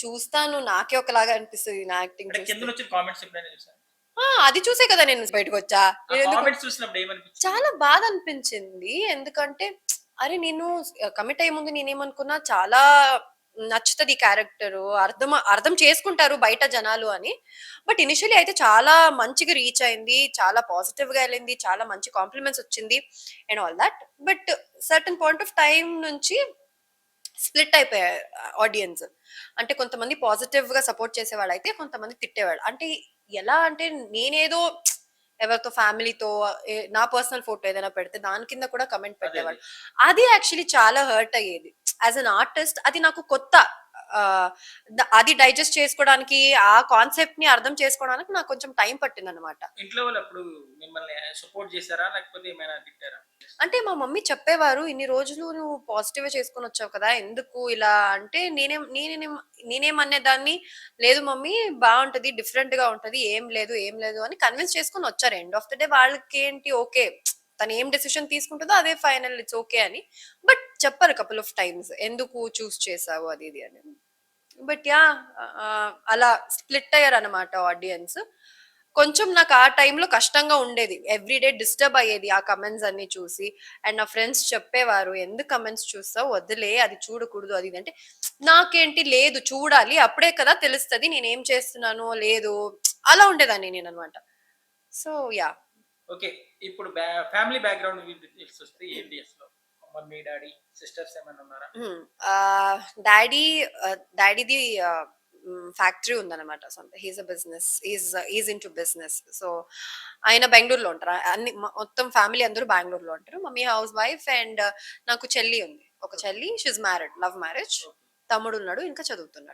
చూస్తాను నాకే ఒకలాగా అనిపిస్తుంది నా యాక్టింగ్ అంటే కింద వచ్చిన కామెంట్స్ ఎప్పుడైనా చూసాను అది చూసే కదా నేను బయటకు వచ్చా చాలా బాధ అనిపించింది. ఎందుకంటే అరే నేను కమిట్ అయ్యే ముందు నేనేమనుకున్నా చాలా నచ్చుతుంది క్యారెక్టర్ అర్థం అర్థం చేసుకుంటారు బయట జనాలు అని. బట్ ఇనిషియలీ అయితే చాలా మంచిగా రీచ్ అయింది చాలా పాజిటివ్గా వెళ్ళింది చాలా మంచి కాంప్లిమెంట్స్ వచ్చింది and all that but certain point of time నుంచి స్ప్లిట్ అయిపోయారు ఆడియన్స్. అంటే కొంతమంది పాజిటివ్గా సపోర్ట్ చేసేవాళ్ళు అయితే కొంతమంది తిట్టేవాళ్ళు. అంటే ఎలా అంటే నేనేదో ఎవరితో ఫ్యామిలీతో నా పర్సనల్ ఫోటో ఏదైనా పెడితే దాని కింద కూడా కమెంట్ పెట్టేవాళ్ళు. అది యాక్చువల్లీ చాలా హర్ట్ అయ్యేది. యాజ్ అన్ ఆర్టిస్ట్ అది నాకు కొత్త అది డైజెస్ట్ చేసుకోవడానికి ఆ కాన్సెప్ట్ని అర్థం చేసుకోవడానికి నాకు కొంచెం టైం పట్టింది అనమాట ఇంట్లో వాళ్ళు అప్పుడు మిమ్మల్ని సపోర్ట్ చేశారా? లేకపోతే ఏమైనా తిట్టారా? అంటే మా మమ్మీ చెప్పేవారు ఇన్ని రోజులు నువ్వు పాజిటివ్ చేసుకొని వచ్చావు కదా ఎందుకు ఇలా? అంటే నేనేం నేనేం నేనేమనే దాన్ని లేదు మమ్మీ బాగుంటది డిఫరెంట్గా ఉంటది ఏం లేదు ఏం లేదు అని కన్విన్స్ చేసుకొని వచ్చారు. ఎండ్ ఆఫ్ ద డే వాళ్ళకి ఏంటి ఓకే తను ఏం డెసిషన్ తీసుకుంటుందో అదే ఫైనల్ ఇట్స్ ఓకే అని. బట్ చెప్పారు కపుల్ ఆఫ్ టైమ్స్ ఎందుకు చూస్ చేసావు? అది ఇది అని. బట్ యా అలా స్ప్లిట్ అయ్యారు అనమాట ఆడియన్స్. కొంచెం నాకు ఆ టైంలో కష్టంగా ఉండేది. ఎవ్రీడే డిస్టర్బ్ అయ్యేది ఆ కమెంట్స్ అన్ని చూసి. అండ్ నా ఫ్రెండ్స్ చెప్పేవారు ఎందుకు కమెంట్స్ చూస్తావు? వద్దులే అది చూడకూడదు. అది అంటే నాకేంటి లేదు చూడాలి. అప్పుడే కదా తెలుస్తుంది. నేను ఏం చేస్తున్నానో లేదు. అలా ఉండేదాన్ని నేను అనమాట సో యా. ఓకే ఇప్పుడు ఫ్యామిలీ బ్యాక్గ్రౌండ్ డీటెయిల్స్ వస్తే ఏంటి అసలు? మమ్మీ డాడీ సిస్టర్స్ ఏమైనా ఉన్నారా? డాడీ డాడీది ఫ్యాక్టరీ ఉందన్నమాట. సొంత he's a business is is into business so ఆయన బెంగళూరులో ఉంటారు. అన్ని మొత్తం ఫ్యామిలీ అందరూ బెంగళూరులో ఉంటారు. మమ్మీ హౌస్ వైఫ్ అండ్ నాకు చెల్లి ఉంది. ఒక చెల్లి షీజ్ మ్యారీడ్ లవ్ మ్యారేజ్ తమ్ముడు ఉన్నాడు ఇంకా చదువుతున్నాడు.